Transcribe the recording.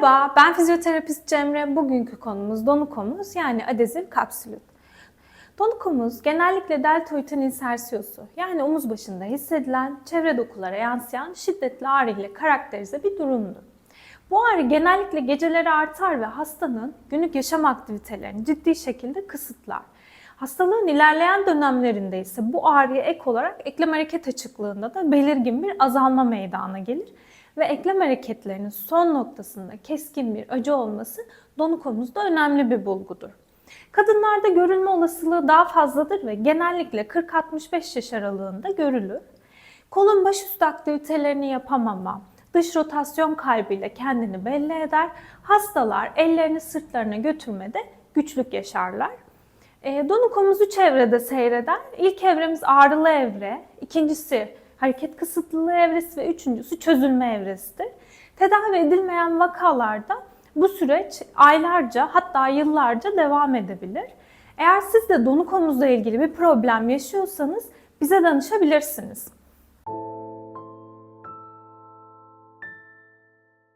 Merhaba, ben fizyoterapist Cemre. Bugünkü konumuz donukomuz yani adezif kapsülüt. Donukomuz genellikle deltoid insersiyosu yani omuz başında hissedilen, çevre dokulara yansıyan şiddetli ağrı ile karakterize bir durumdur. Bu ağrı genellikle geceleri artar ve hastanın günlük yaşam aktivitelerini ciddi şekilde kısıtlar. Hastalığın ilerleyen dönemlerinde ise bu ağrıya ek olarak eklem hareket açıklığında da belirgin bir azalma meydana gelir ve eklem hareketlerinin son noktasında keskin bir acı olması donukomuzda önemli bir bulgudur. Kadınlarda görülme olasılığı daha fazladır ve genellikle 40-65 yaş aralığında görülür. Kolun başüstü aktivitelerini yapamama, dış rotasyon kaybıyla kendini belli eder. Hastalar ellerini sırtlarına götürmede güçlük yaşarlar. E, donukomuz üç evrede seyreder. İlk evremiz ağrılı evre, ikincisi hareket kısıtlılığı evresi ve üçüncüsü çözülme evresidir. Tedavi edilmeyen vakalarda bu süreç aylarca hatta yıllarca devam edebilir. Eğer siz de donukomuzla ilgili bir problem yaşıyorsanız bize danışabilirsiniz.